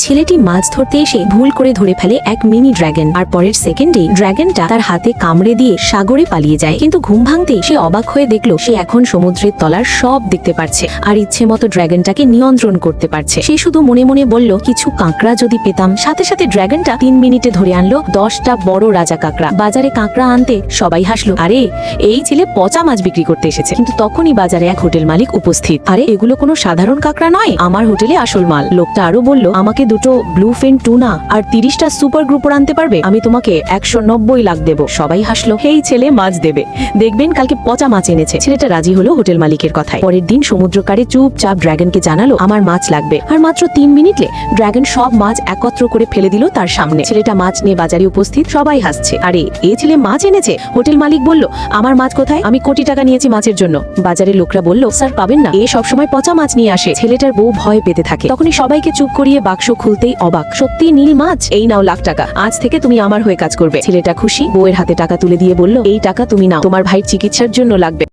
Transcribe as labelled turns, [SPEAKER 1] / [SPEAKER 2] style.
[SPEAKER 1] ছেলেটি মাছ ধরতে এসে ভুল করে ধরে ফেলে এক মিনি ড্রাগন। আর পরের সেকেন্ডে ড্রাগনটা তার হাতে কামড়ে দিয়ে সাগরে পালিয়ে যায়। কিন্তু ঘুম ভাঙতে সে অবাক হয়ে দেখল, সে এখন সমুদ্রের তলার সব দেখতে পারছে আর ইচ্ছে মতো ড্রাগনটাকে নিয়ন্ত্রণ করতে পারছে। সে শুধু মনে মনে বলল, কিছু কাঁকড়া যদি পেতাম। সাথে সাথে ড্রাগনটা তিন মিনিটে ধরে আনলো দশটা বড় রাজা কাঁকড়া। বাজারে কাঁকড়া আনতে সবাই হাসলো, আরে, এই ছেলে পচা মাছ বিক্রি করতে এসেছে। কিন্তু তখনই বাজারে এক হোটেল মালিক উপস্থিত। আরে, এগুলো কোনো সাধারণ কাঁকড়া নয়, আমার হোটেলে আসল মাল। লোকটা আরও বলল, আমাকে দুটো ব্লু ফিন টুনা আর তিরিশটা সুপার গ্রুপর আনতে পারবে? আমি তোমাকে একশো নব্বই লাখ দেবো। সবাই হাসলো। হেই ছেলে, মাছ দেবে। দেখবেন কালকে পচা মাছ এনেছে। ছেলেটা রাজি হলো হোটেল মালিকের কথায়। পরের দিন সমুদ্রকারে চুপচাপ ড্রাগনকে জানালো, আমার মাছ লাগবে। আর মাত্র তিন মিনিটে ড্রাগন সব মাছ একত্র করে ফেলে দিল তার সামনে। ছেলেটা মাছ নিয়ে বাজারে উপস্থিত, সবাই হাসছে। আরে, এ ছেলে মাছ এনেছে? হোটেল মালিক বলল, আমার মাছ কোথায়? আমি কোটি টাকা নিয়েছি মাছের জন্য। বাজারের লোকরা বলল, স্যার, পাবেন না। এ সবসময় পচা মাছ নিয়ে আসে। ছেলেটার বউ ভয় পেতে থাকে। তখনই সবাইকে চুপ করিয়ে বাক্স খুলতেই অবাক। সত্যি, নীল মাছ? এই নাও লাখ টাকা। আজ থেকে তুমি আমার হয়ে কাজ করবে। ছেলেটা খুশি, বউয়ের হাতে টাকা তুলে দিয়ে বলল, এই টাকা তুমি নাও। তোমার ভাইয়ের চিকিৎসার জন্য লাগবে।